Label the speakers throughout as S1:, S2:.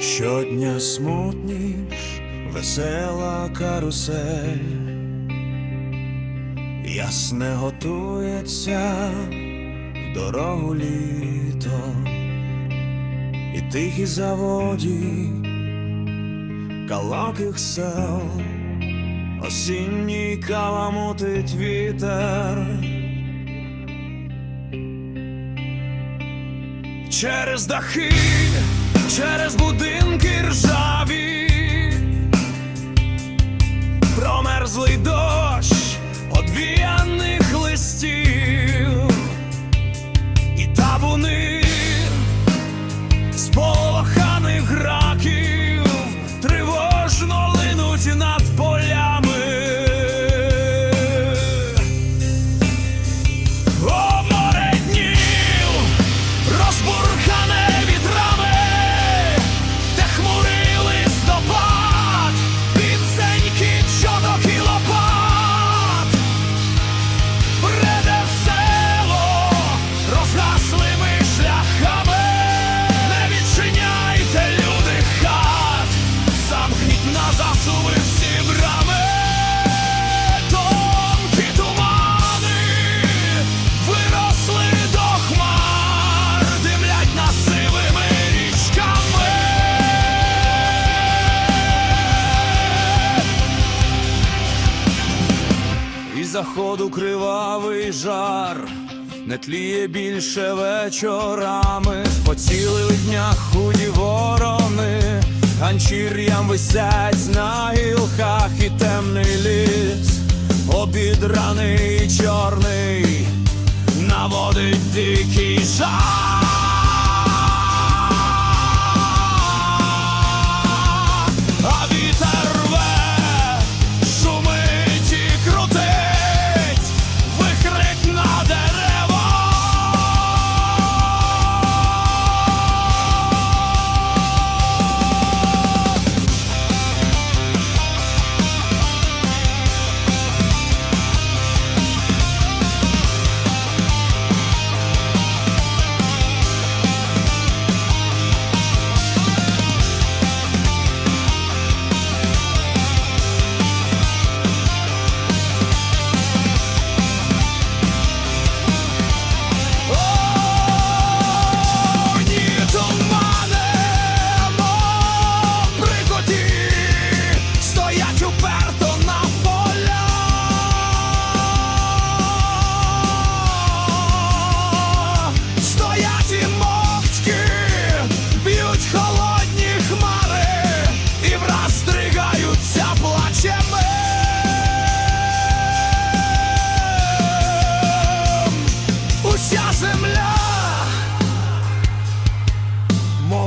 S1: Щодня смутніш, весела карусель, ясне готується в дорогу літо, і тихі заводі калаких сел, осінній каламутить вітер. Через дахи, через будинки ржаві, промерзлий дощ заходу кривавий жар. Не тліє більше вечорами, поцілили дня худі ворони, ганчір'ям висять на гілках і темний ліс, обідраний чорний, наводить дикий жар.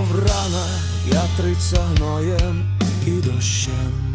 S1: мов рана, я трицяноєм і дощем.